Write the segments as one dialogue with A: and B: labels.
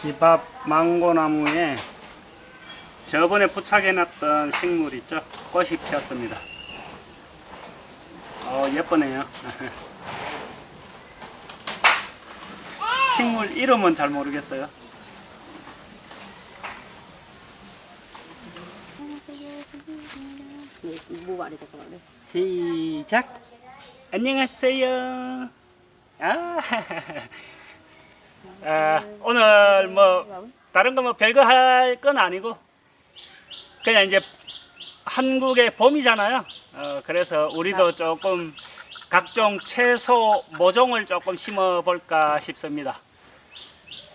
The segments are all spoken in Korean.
A: 집앞 망고나무에 저번에 부착해놨던 식물 있죠? 꽃이 피었습니다. 어, 예쁘네요. 식물 이름은 잘 모르겠어요. 시작. 안녕하세요. 아, 아, 오늘 뭐 다른 거 뭐 별거 할 건 아니고 그냥 이제 한국의 봄이잖아요. 어, 그래서 우리도 조금 각종 채소 모종을 조금 심어 볼까 싶습니다.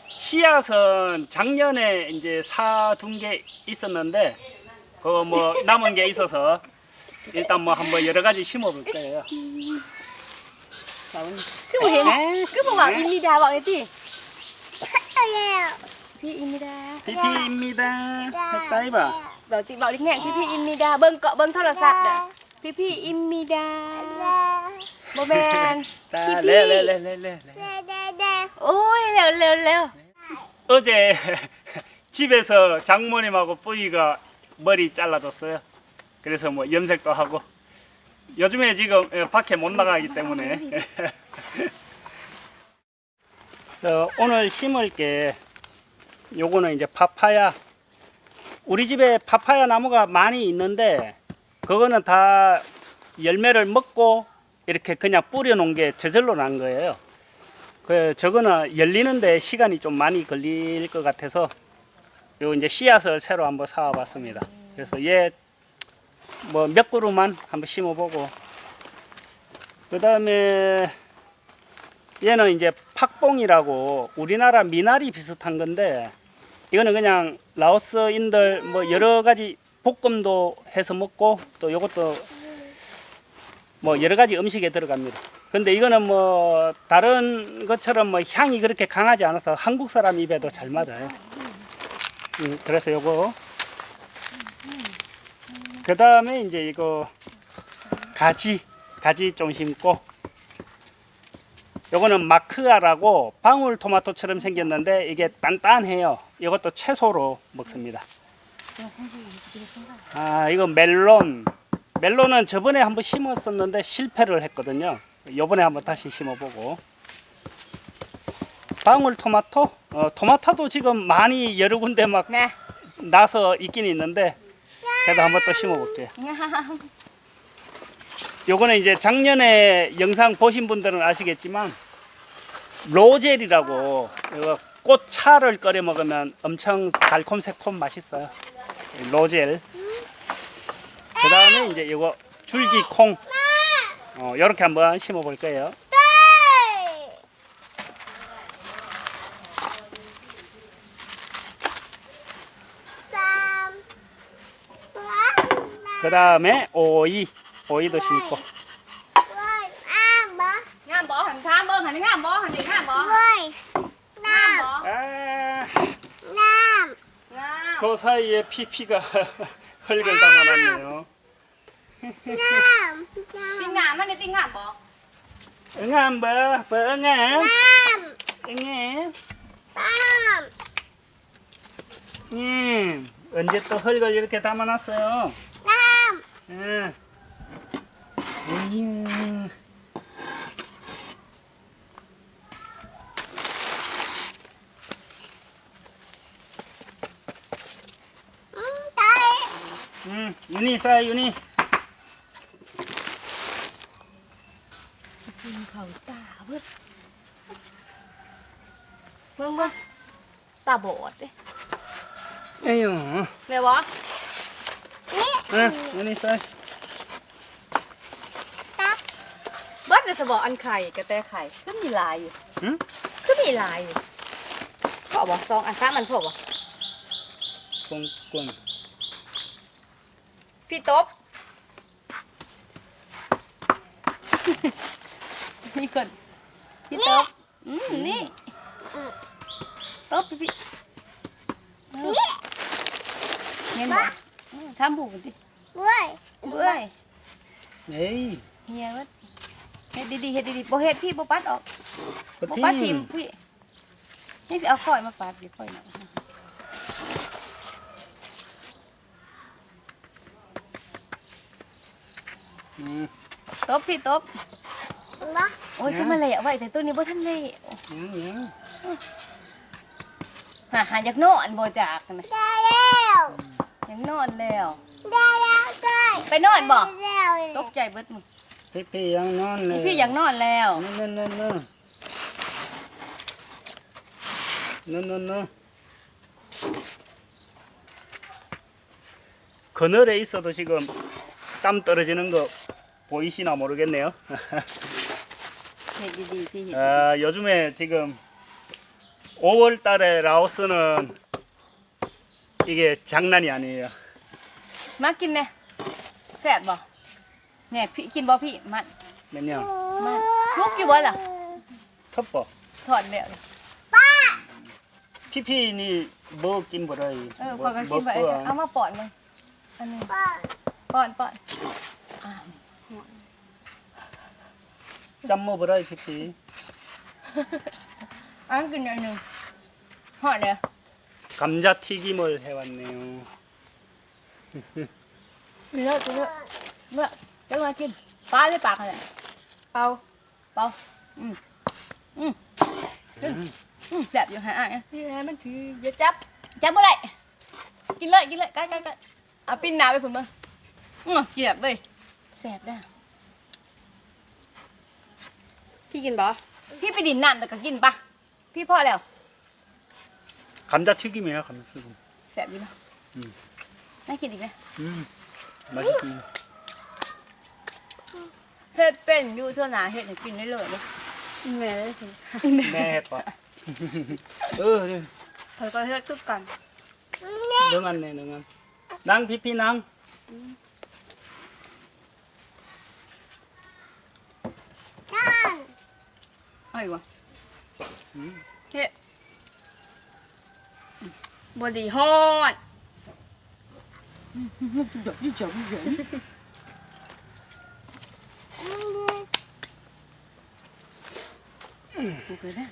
A: 씨앗은 작년에 이제 사둔 게 있었는데 그 뭐 남은 게 있어서 일단 뭐 한번 여러 가지 심어 볼 거예요.
B: Cứ một hiện, cứ một bảo Imida bảo cái gì? Imida.
A: 피피입니다.
B: bảo Imida. Bâng cọ bâng thôi là đã. Phi Phi Imida. Bố ben.
A: 자,
B: Phi Phi.
A: 레레 레 레 레.
B: Ôi lèo lèo lèo.
A: 어제 집에서 장모님하고 뿌이가 머리 잘라줬어요. 그래서 뭐 염색도 하고 요즘에 지금 예, 밖에 못 나가기 때문에 어, 오늘 심을 게 요거는 이제 파파야 우리 집에 파파야 나무가 많이 있는데 그거는 다 열매를 먹고 이렇게 그냥 뿌려 놓은 게 저절로 난 거예요. 그 저거는 열리는데 시간이 좀 많이 걸릴 것 같아서 요 이제 씨앗을 새로 한번 사와 봤습니다. 그래서 얘 뭐 몇 그루만 한번 심어보고 그 다음에 얘는 이제 팍봉이라고 우리나라 미나리 비슷한 건데 이거는 그냥 라오스인들 뭐 여러 가지 볶음도 해서 먹고 또 요것도 뭐 여러 가지 음식에 들어갑니다. 근데 이거는 뭐 다른 것처럼 뭐 향이 그렇게 강하지 않아서 한국 사람 입에도 잘 맞아요. 음, 그래서 요거 그 다음에 이제 이거 가지 가지 좀 심고 요거는 마크아라고 방울 토마토처럼 생겼는데 이게 단단해요. 이것도 채소로 먹습니다. 아 이거 멜론 멜론은 저번에 한번 심었었는데 실패를 했거든요. 요번에 한번 다시 심어보고 방울 토마토 어, 토마토도 지금 많이 여러 군데 막
B: Nè.
A: 나서 있긴 있는데 그래도 한번 또 심어볼게요. 요거는 이제 작년에 영상 보신 분들은 아시겠지만 로젤이라고 이거 꽃차를 끓여 먹으면 엄청 달콤 새콤 맛있어요. 로젤. 그 다음에 이제 이거 줄기콩. 어, 요렇게 한번 심어 볼 거예요. 그 다음에 오이. 오이도 심고. 아. 그 사이에 피피가 흙을 담아놨네요.
B: Ngam á, đi tin ngam bỏ.
A: 응암 봐, 봐, 응암. 응암. 음, 언제 또 흙을 이렇게 담아놨어요? 응. 이야. ใส่อยู่นี่กิ
B: นเขาตาเบิ
A: ดเบิ่
B: ง
A: เบิ่งตา
B: บอดเด้ไอ้
A: หยอ
B: แม่บ่
C: นี่อะ
A: อันนี้ใส่
C: ตาบ
B: เบิดเลยสบออันไข่กระแตไข่ขึ้นมีลายอยู่
A: ขึ้
B: นมีลายอยู่พอบ่สองอันสามอันพอบอก
A: ลมกลม
B: พี่ตบ นี่ก่อนพี่ตบอืมนี่ตบพี่เออเห็นี่มทำบุกดิเว้ย
A: เว้ย
B: เฮ้ยเฮียว้ยเฮ็ดดีๆเฮ็ดดีๆบ่เฮ็ดพี่บ่ปัดออกบ่ปัดทิมพี่นี่เอาข่อยมาปัดดิข่อยหน่อย ตบพี่ตบโอ้ยสิมาเละไว้แต่ตัวนี้บ่ทันเละ
A: ยังยัง
B: หาหาอยากนอนบ่จากนะอยากนอนแล้ว ไปนอนบ่ตกใจเบิดมึง
A: พี่พี่ยังนอนเลย
B: พี่อยากนอนแล้ว
A: นั่นนั่นนั่นนั่นนั่นนั่น그늘에 있어도 지금 땀 떨어지는 거 보이시나 모르겠네요.
B: 네, 네, 네,
A: 아, 요즘에 지금 5월 달에 라오스는 이게 장난이 아니에요.
B: 맛있네. 쎄뭐 네, 피긴뭐 피, 맛. 몇냐? 맛. 먹기 뭐라? 텃보. 더안돼요
A: 피피니 뭐 먹긴 뭐라 이.
B: 어, 뭐, 거기 뭐, 아마 뻔. 아니. 뻔. 뻔, 뻔. ามาป้อนมึงอันนี้ป้อนป้อน
A: 짬 먹어라이 피피
B: อันนกินอันหนึงหอดเลย
A: 감자 튀김을 해왔네요
B: มีเลิกมีเลิกเมื่อเดี๋ยวมากินปลาได้ปากอะไรเปล่าเปล่าอืมอืมอืมอืมแซ่บอยู่ฮะอ่ะ
C: พี่แฮมันถืออย่าจับ
B: จับบ่ได้กินเลยกินเลยใกล้ใกล้ใ พี่
C: กินบ่
B: พี่ไปดินน้ำแต่ก็กินปะพี่พ่อแล้ว
A: 감자 튀김이에요 감자 튀김
B: แซ่บอยู่เนาะ
A: อืม
B: น่ากินอีกไหม
A: 음 맛있지
B: เฮ็ดเป็นอยู่เท่าหนาเฮ็ดให้กินได้เลยเลย
C: แม่เลยสิ
A: 네 해봐 어 네.
C: คอยก็เลือกทุกกัน
A: 능한네 능한 낭 피피 낭
B: อ้อยวะ
A: เฮ้
C: บอดีฮอด
B: จุดจับจุดจั
C: บจุดจับกูเคยได้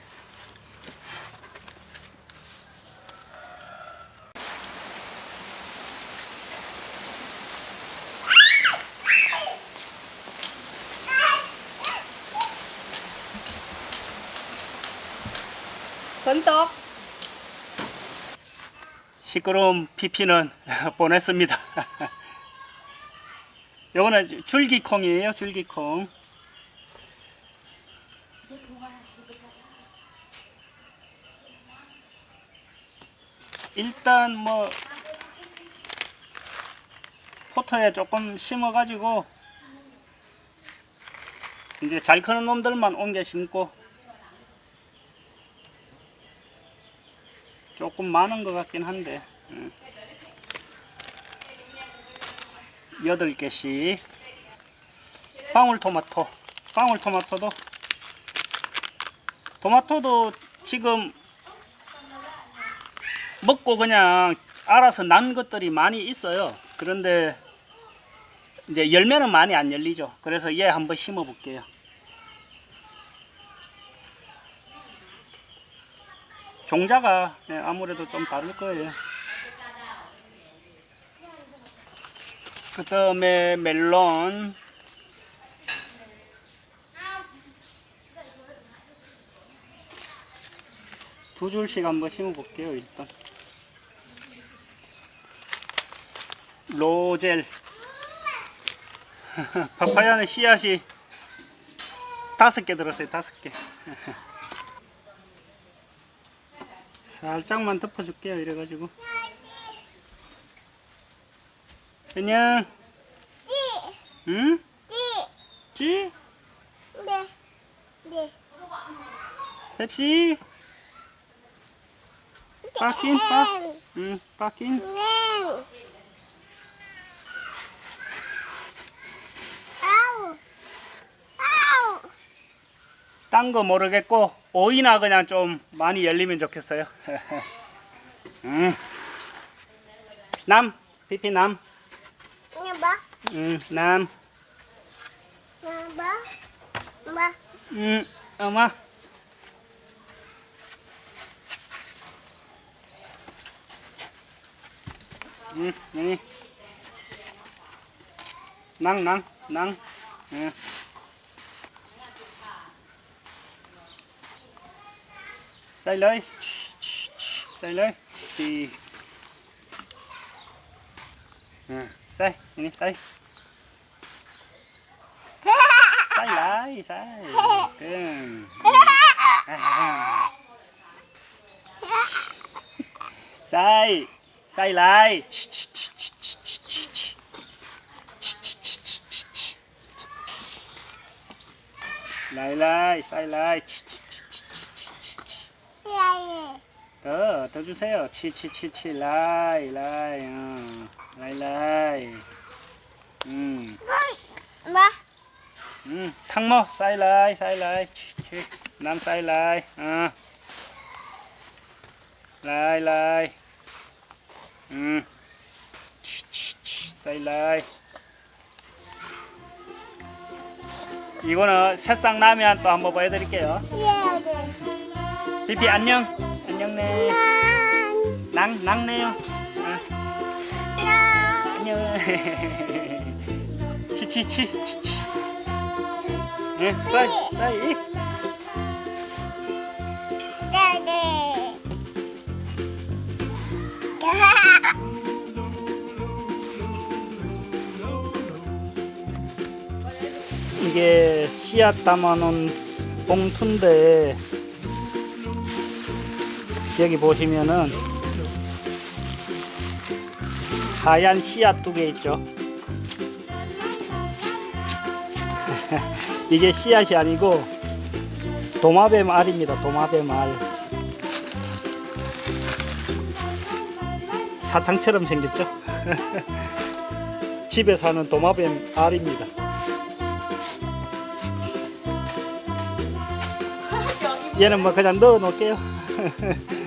C: 건떡.
A: 시끄러운 피피는 보냈습니다. 요거는 줄기콩이에요, 줄기콩. 일단 뭐 포터에 조금 심어 가지고 이제 잘 크는 놈들만 옮겨 심고 조금 많은 것 같긴 한데 음. 여덟 개씩. 방울토마토. 방울토마토도 토마토도 지금 먹고 그냥 알아서 난 것들이 많이 있어요. 그런데 이제 열매는 많이 안 열리죠. 그래서 얘 한번 심어 볼게요 종자가 예, 아무래도 좀 다를 거예요. 그 다음에 멜론. 두 줄씩 한번 심어 볼게요, 일단. 로젤. 파파야는 씨앗이 다섯 개 들었어요, 다섯 개. 살짝만 덮어줄게요 이래가지고 안녕 응? 찌? 펩시? 빠낀? 빠? 응 빠낀? 딴 거 모르겠고 오이나 그냥 좀 많이 열리면 좋겠어요. 음. 남, 피피 남. 봐. 음, 남. 엄마. 음, 엄마. 음, 음. 낭, 낭, 낭. 음. đây lưới đây lưới thì à, đây đây đây sai lại sai cưng à. sai sai lại. Lại lại sai lại. 더, 더 주세요. 치치치치 라이 라이 어. 라이 라이. 음, 음, 탕모 사이 라이 사이 라이. 치치. 남 사이 라이. 어. 라이 라이. 음, 치치치 사이 라이. 이거는 새싹 나면 또 한번 보여드릴게요. 비비 안녕 안녕네. 낭 낭네요. 어. 안녕. 치치치 치치. 응 싸이 싸이. 이게 씨앗 담아놓은 봉투인데 여기 보시면은 하얀 씨앗 두 개 있죠. 이게 씨앗이 아니고 도마뱀 알입니다. 도마뱀 알. 사탕처럼 생겼죠. 집에 사는 도마뱀 알입니다. 얘는 뭐 그냥 넣어 놓을게요.